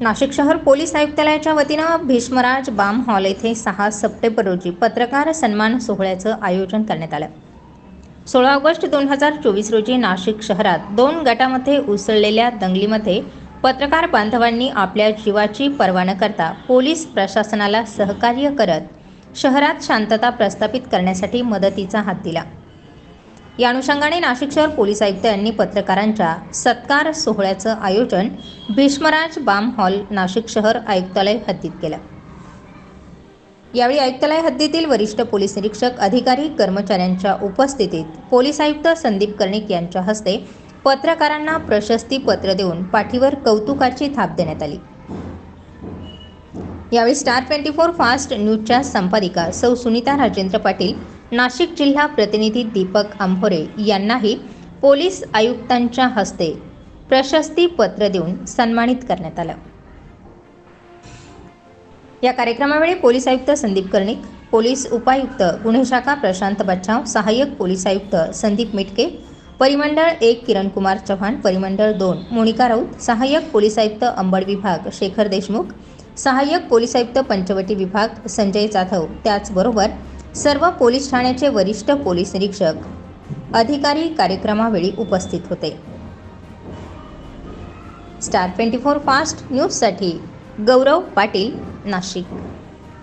नाशिक शहर पोलीस आयुक्तालयाच्या वतीनं भीष्मराज बाम हॉल येथे सहा सप्टेंबर रोजी पत्रकार सन्मान सोहळ्याचं आयोजन करण्यात आलं. सोळा ऑगस्ट दोन हजार चोवीस रोजी नाशिक शहरात दोन गटामध्ये उसळलेल्या दंगलीमध्ये पत्रकार बांधवांनी आपल्या जीवाची पर्वा न करता पोलीस प्रशासनाला सहकार्य करत शहरात शांतता प्रस्थापित करण्यासाठी मदतीचा हात दिला. या अनुषंगाने नाशिक शहर पोलीस आयुक्त यांनी पत्रकारांच्या सत्कार सोहळ्याचं आयोजन भीष्मराज बाम हॉल नाशिक शहर आयुक्तालय हद्दीत केलं. यावेळी आयुक्तालय हद्दीतील वरिष्ठ पोलीस निरीक्षक अधिकारी कर्मचाऱ्यांच्या उपस्थितीत पोलीस आयुक्त संदीप कर्णिक यांच्या हस्ते पत्रकारांना प्रशस्ती पत्र देऊन पाठीवर कौतुकाची थाप देण्यात आली. यावेळी स्टार ट्वेंटी फोर फास्ट न्यूजच्या संपादिका सौ सुनीता राजेंद्र पाटील नाशिक जिल्हा प्रतिनिधी दीपक आंभोरे यांनाही पोलीस आयुक्तांच्या हस्ते प्रशस्ती पत्र देऊन सन्मानित करण्यात आलं. या कार्यक्रमावेळी पोलीस आयुक्त संदीप कर्णिक पोलीस उपायुक्त गुन्हे शाखा प्रशांत बच्चाव सहाय्यक पोलीस आयुक्त संदीप मिटके परिमंडळ एक किरण कुमार चव्हाण परिमंडळ दोन मोनिका राऊत सहाय्यक पोलीस आयुक्त अंबड विभाग शेखर देशमुख सहाय्यक पोलीस आयुक्त पंचवटी विभाग संजय जाधव त्याचबरोबर सर्व पोलीस ठाण्याचे वरिष्ठ पोलीस निरीक्षक अधिकारी कार्यक्रमावेळी उपस्थित होते. स्टार ट्वेंटी फोर फास्ट न्यूजसाठी गौरव पाटील नाशिक.